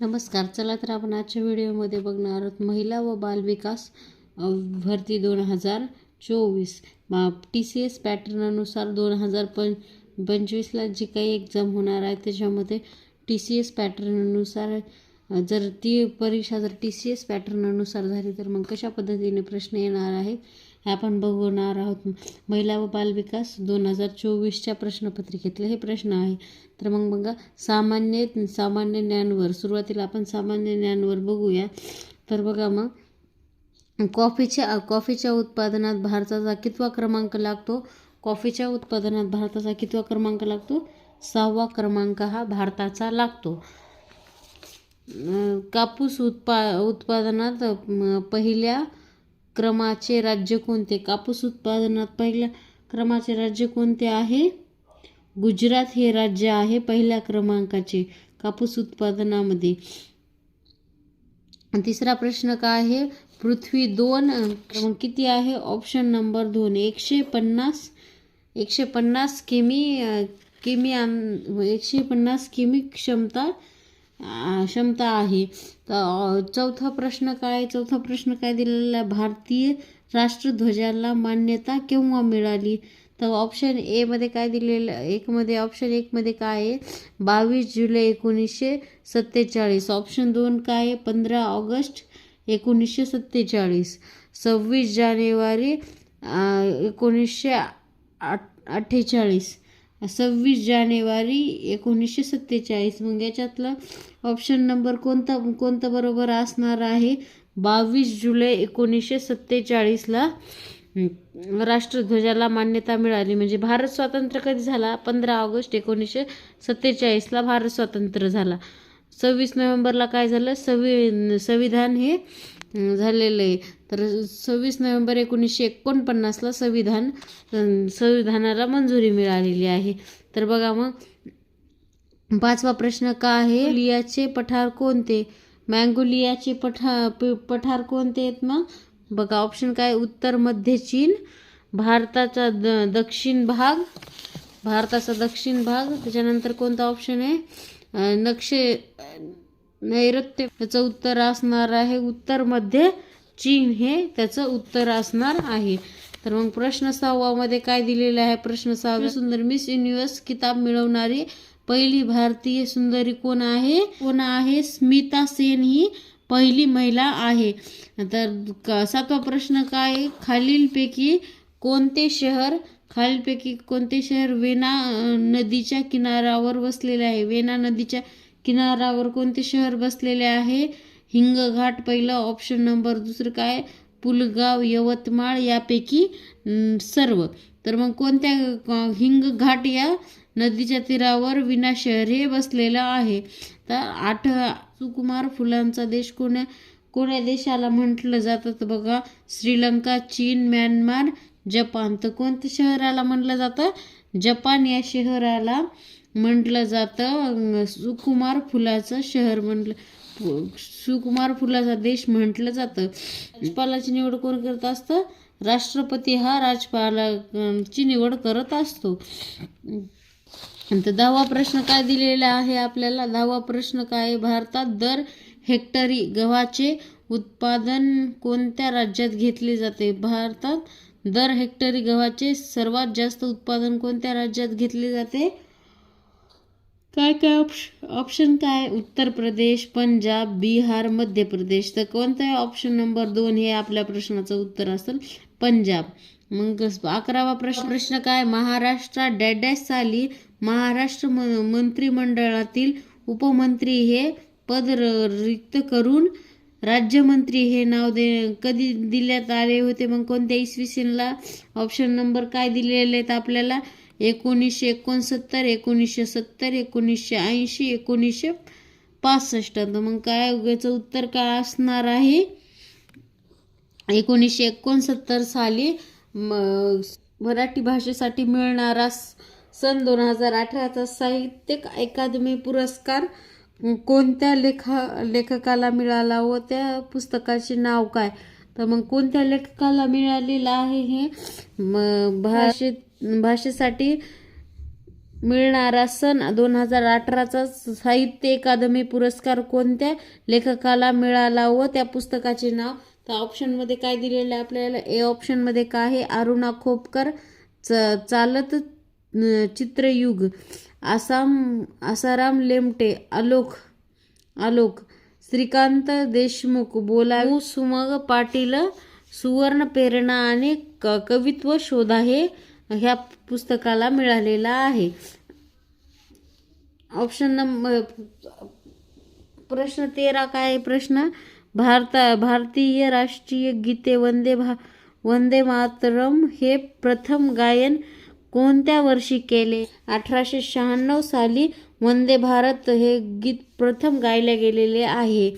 नमस्कार चला तर आपण आजच्या व्हिडिओमध्ये बघणार आहोत महिला व बालविकास भरती दोन हजार चोवीस. टी सी एस पॅटर्ननुसार दोन हजार पं पंचवीसला जी काही एक्झाम होणार आहे त्याच्यामध्ये टी सी एस पॅटर्ननुसार जर ती परीक्षा जर टी सी एस पॅटर्ननुसार झाली तर मग कशा पद्धतीने प्रश्न येणार आहेत? आपण बघणार आहोत. महिला व बालविकास दोन हजार चोवीसच्या प्रश्नपत्रिकेतले हे प्रश्न आहे. तर मग बघा सामान्य सामान्य ज्ञानवर सुरुवातीला आपण सामान्य ज्ञानवर बघूया. तर बघा मग कॉफीच्या कॉफीच्या उत्पादनात भारताचा कितवा क्रमांक लागतो? कॉफीच्या उत्पादनात भारताचा कितवा क्रमांक लागतो? सहावा क्रमांक हा भारताचा लागतो. कापूस उत्पा उत्पादनात पहिल्या क्रमाचे राज्य कोणते? कापूस उत्पादनात पहिल्या क्रमाचे राज्य कोणते आहे? गुजरात हे राज्य आहे पहिल्या क्रमांकाचे. कापूस उत्पादनामध्ये. तिसरा प्रश्न काय आहे? पृथ्वी दोन किती आहे? ऑप्शन नंबर दोन. एकशे पन्नास एकशे पन्नास किमी किमी एकशे पन्नास किमी क्षमता क्षमता आहे. तर चौथा प्रश्न काय? चौथा प्रश्न काय दिलेला? भारतीय राष्ट्रध्वजाला मान्यता केव्हा मिळाली? तर ऑप्शन एमध्ये काय दिलेलं? एकमध्ये ऑप्शन एकमध्ये काय आहे? बावीस जुलै एकोणीसशे सत्तेचाळीस. ऑप्शन दोन काय आहे? पंधरा ऑगस्ट एकोणीसशे सत्तेचाळीस. सव्वीस जानेवारी एकोणीसशे आठ अठ्ठेचाळीस. सव्वीस जानेवारी एकोणीसशे सत्तेचाळीस. मग याच्यातला ऑप्शन नंबर कोणता कोणता बरोबर असणार आहे? बावीस जुलै एकोणीसशे सत्तेचाळीसला राष्ट्रध्वजाला मान्यता मिळाली. म्हणजे भारत स्वातंत्र्य कधी झाला? पंधरा ऑगस्ट एकोणीसशे सत्तेचाळीसला भारत स्वातंत्र्य झाला. सव्वीस नोव्हेंबरला काय झालं? संवि संविधान हे झालेलं आहे. तर सव्वीस नोव्हेंबर एकोणीसशे एकोणपन्नासला संविधान संविधानाला मंजुरी मिळालेली आहे. तर बघा मग पाचवा प्रश्न का आहे? लियाचे पठार कोणते? मँगोलियाचे पठा पठार कोणते आहेत मग? बघा ऑप्शन काय? उत्तर मध्य चीन भारताचा द दक्षिण भाग भारताचा दक्षिण भाग. त्याच्यानंतर कोणता ऑप्शन आहे? नक्षे नैऋत्य. त्याचं उत्तर असणार आहे उत्तर मध्य. चीन हे त्याचं उत्तर असणार आहे. तर मग प्रश्न सहावामध्ये काय दिलेलं आहे? प्रश्न सहावा. सुंदर मिस युनिव्हर्स किताब मिळवणारी पहिली भारतीय सुंदरी कोण आहे? कोण आहे? स्मिता सेन ही पहिली महिला आहे. तर सातवा प्रश्न काय? खालीलपैकी कोणते शहर खालीलपैकी कोणते शहर वेना नदीच्या किनाऱ्यावर बसलेले आहे? वेना नदीच्या किनारावर कोणते शहर बसलेले आहे? हिंगघाट पहिलं ऑप्शन नंबर दुसरं काय? पुलगाव यवतमाळ यापैकी सर्व. तर मग कोणत्या हिंगघाट या नदीच्या तीरावर विना शहर हे बसलेलं आहे? तर आठ सुकुमार फुलांचा देश कोण्या कोण्या देशाला म्हटलं जातं? तर बघा श्रीलंका चीन म्यानमार जपान. तर कोणत्या शहराला म्हटलं जातं? जपान या शहराला म्हटलं जातं सुकुमार फुलाचं शहर म्हटलं सुकुमार फुलाचा देश म्हटलं जातं. राज्यपालाची निवड कोण करत असतं? राष्ट्रपती हा राज्यपालाची निवड करत असतो. तर दहावा प्रश्न काय दिलेला आहे आपल्याला? दहावा प्रश्न काय आहे? भारतात दर हेक्टरी गव्हाचे उत्पादन कोणत्या राज्यात घेतले जाते? भारतात दर हेक्टरी गव्हाचे सर्वात जास्त उत्पादन कोणत्या राज्यात घेतले जाते? काय काय ऑप्श ऑप्शन काय? उत्तर प्रदेश पंजाब बिहार मध्य प्रदेश. तर कोणता ऑप्शन नंबर दोन हे आपल्या प्रश्नाचं उत्तर असेल. पंजाब. मग अकरावा प्रश्न प्रश्न काय? महाराष्ट्रात डॅडॅश साली महाराष्ट्र म- मंत्रिमंडळातील उपमंत्री हे पद रिक्त करून राज्यमंत्री हे नाव दे कधी दिल्यात आले होते? मग कोणत्या इसवी सनला ऑप्शन नंबर काय दिलेले आहेत आपल्याला? एकोणीसशे एकोणसत्तर एकोणीसशे सत्तर एकोणीसशे ऐंशी एकोणीसशे पासष्ट. तर मग काय याचं उत्तर काय असणार आहे? एकोणीसशे एकोणसत्तर साली म- मराठी भाषेसाठी मिळणारा स- सन दोन हजार अठराचा साहित्यिक अकादमी पुरस्कार कोणत्या लेखा लेखकाला मिळाला व त्या पुस्तकाचे नाव काय? तर मग कोणत्या लेखकाला मिळालेलं आहे हे? म- भाषेत भाषेसाठी मिळणारा सन दोन हजार अठराचा साहित्य अकादमी पुरस्कार कोणत्या लेखकाला मिळाला व त्या पुस्तकाचे नाव? तर ऑप्शनमध्ये काय दिलेलं आहे आपल्याला? ए ऑप्शनमध्ये काय आहे? अरुणा खोपकर च चालत चित्रयुग आसाम आसाराम लेमटे आलोक आलोक. श्रीकांत देशमुख बोलावू सुमग पाटील सुवर्ण प्रेरणा आणि क कवित्व शोधा हे ह्या पुस्तकाला मिळालेला आहे. ऑप्शन नंबर प्रश्न तेरा काय प्रश्न भारता भारतीय राष्ट्रीय गीते वंदे भा वंदे मातरम हे प्रथम गायन कोणत्या वर्षी केले? अठराशे शहाण्णव साली वंदे भारत हे गीत प्रथम गायले गेलेले आहे.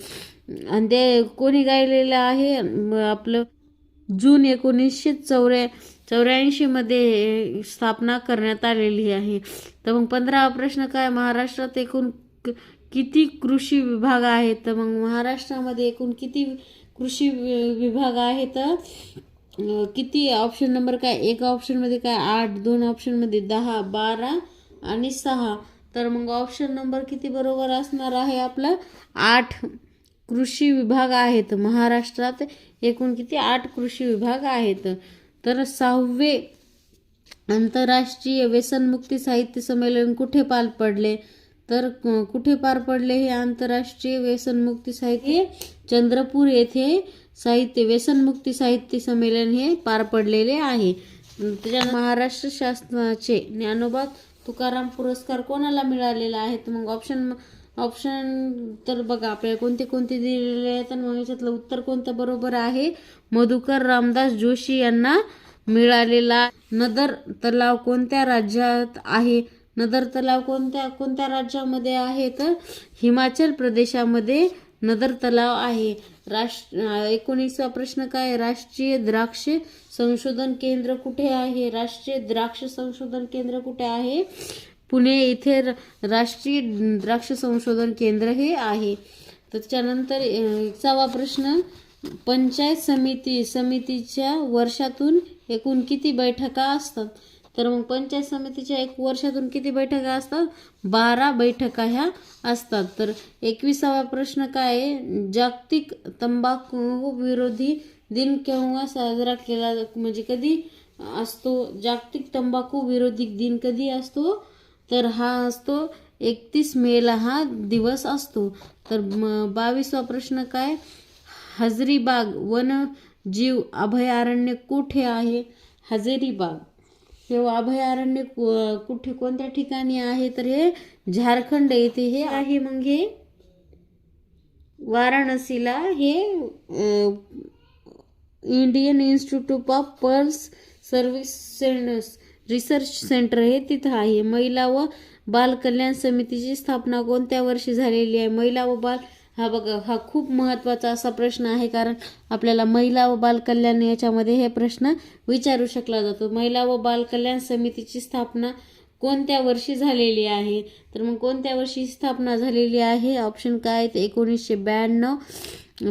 आणि ते कोणी गायलेलं आहे? आपलं जून एकोणीसशे चौऱ्या चौऱ्याऐंशीमध्ये स्थापना करण्यात आलेली आहे. तर मग पंधरावा प्रश्न काय? महाराष्ट्रात एकूण किती कृषी विभाग आहेत? तर मग महाराष्ट्रामध्ये एकूण किती कृषी वि- विभाग आहेत? तर किती ऑप्शन नंबर काय? एका ऑप्शनमध्ये काय? आठ दोन ऑप्शनमध्ये दहा बारा आणि सहा. तर मग ऑप्शन नंबर किती बरोबर असणार आहे आपला? आठ कृषी विभाग आहेत महाराष्ट्रात. एकूण किती? आठ कृषी विभाग आहेत. तर सहावे आंतरराष्ट्रीय व्यसनमुक्ती साहित्य संमेलन कुठे पार पडले? तर कुठे पार पडले हे आंतरराष्ट्रीय व्यसनमुक्ती साहित्य चंद्रपूर येथे साहित्य व्यसनमुक्ती साहित्य संमेलन हे पार पडलेले आहे. त्याच्या महाराष्ट्र शासनाचे ज्ञानोबा तुकाराम पुरस्कार कोणाला मिळालेला आहे? तर मग ऑप्शन ऑप्शन तर बघा आपल्याला कोणते कोणते दिलेले आहेत आणि मग याच्यातलं उत्तर कोणतं बरोबर आहे? मधुकर रामदास जोशी यांना मिळालेला नदर तलाव कोणत्या राज्यात आहे? नदर तलाव कोणत्या कोणत्या राज्यामध्ये आहे? तर हिमाचल प्रदेशामध्ये नदर तलाव आहे. राष्ट्र एकोणीसवा प्रश्न काय राष्ट्रीय द्राक्ष संशोधन केंद्र कुठे आहे? राष्ट्रीय द्राक्ष संशोधन केंद्र कुठे आहे? पुणे येथे राष्ट्रीय द्राक्ष संशोधन केंद्र हे आहे. त्याच्यानंतर एकसावा प्रश्न पंचायत समिती समितीच्या वर्षातून एकूण किती बैठका असतात? तर मग पंचायत समितीच्या एक वर्षातून किती बैठका असतात? बारा बैठका ह्या असतात. तर एकविसावा प्रश्न काय आहे? जागतिक तंबाखू विरोधी दिन केव्हा साजरा केला म्हणजे कधी असतो? जागतिक तंबाखू विरोधी दिन कधी असतो? तर हा असतो एकतीस मेला हा दिवस असतो. तर बावीसवा प्रश्न काय? हजरीबाग वन जीव अभयारण्य कुठे आहे? हजेरीबाग. हे अभयारण्य कु- कुठे कोणत्या ठिकाणी आहे? तर हे झारखंड येथे हे आहे मग हे. वाराणसीला हे Indian institute of pearls service centres research centre हे तिथं आहे. महिला व बाल कल्याण समितीची स्थापना कोणत्या वर्षी झालेली आहे? महिला व बाल हा बघा हा खूप महत्त्वाचा असा प्रश्न आहे कारण आपल्याला महिला व बालकल्याण याच्यामध्ये हे प्रश्न विचारू शकला जातो. महिला व बालकल्याण समितीची स्थापना कोणत्या वर्षी झालेली आहे? तर मग कोणत्या वर्षी स्थापना झालेली आहे? ऑप्शन काय आहे तर एकोणीसशे ब्याण्णव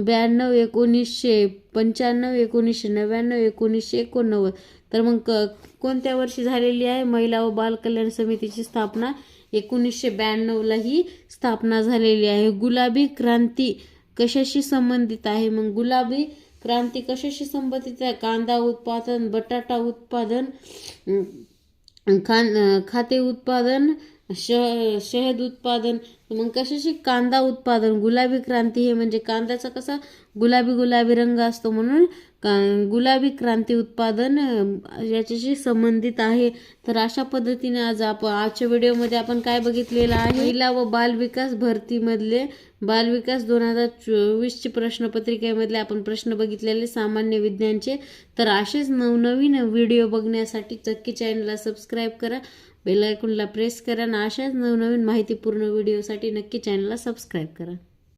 ब्याण्णव एकोणीसशे पंच्याण्णव एकोणीसशे नव्याण्णव एकोणीसशे एकोणनव्वद. तर मग क- कोणत्या वर्षी झालेली आहे? महिला व बालकल्याण समितीची स्थापना एकोणीसशे ब्याण्णवला ही स्थापना झालेली आहे. गुलाबी क्रांती कशाशी संबंधित आहे? मग गुलाबी क्रांती कशाशी संबंधित आहे? कांदा उत्पादन बटाटा उत्पादन खान खाते उत्पादन श शहद उत्पादन मग कशाशी कांदा उत्पादन? गुलाबी क्रांती हे म्हणजे कांद्याचा कसा गुलाबी गुलाबी रंग असतो म्हणून का गुलाबी क्रांती उत्पादन याच्याशी संबंधित आहे. तर अशा पद्धतीने आज आपण आजच्या व्हिडिओमध्ये आपण काय बघितलेलं आहे? महिला व बाल विकास भरतीमधले बालविकास दोन हजार चोवीसची प्रश्नपत्रिकेमधले आपण प्रश्न बघितलेले सामान्य विज्ञानचे. तर असेच नवनवीन व्हिडिओ बघण्यासाठी चक्की चॅनलला सबस्क्राईब करा बेलायकूनला प्रेस करा आणि अशाच नवनवीन माहितीपूर्ण व्हिडिओसाठी नक्की चॅनलला सबस्क्राईब करा.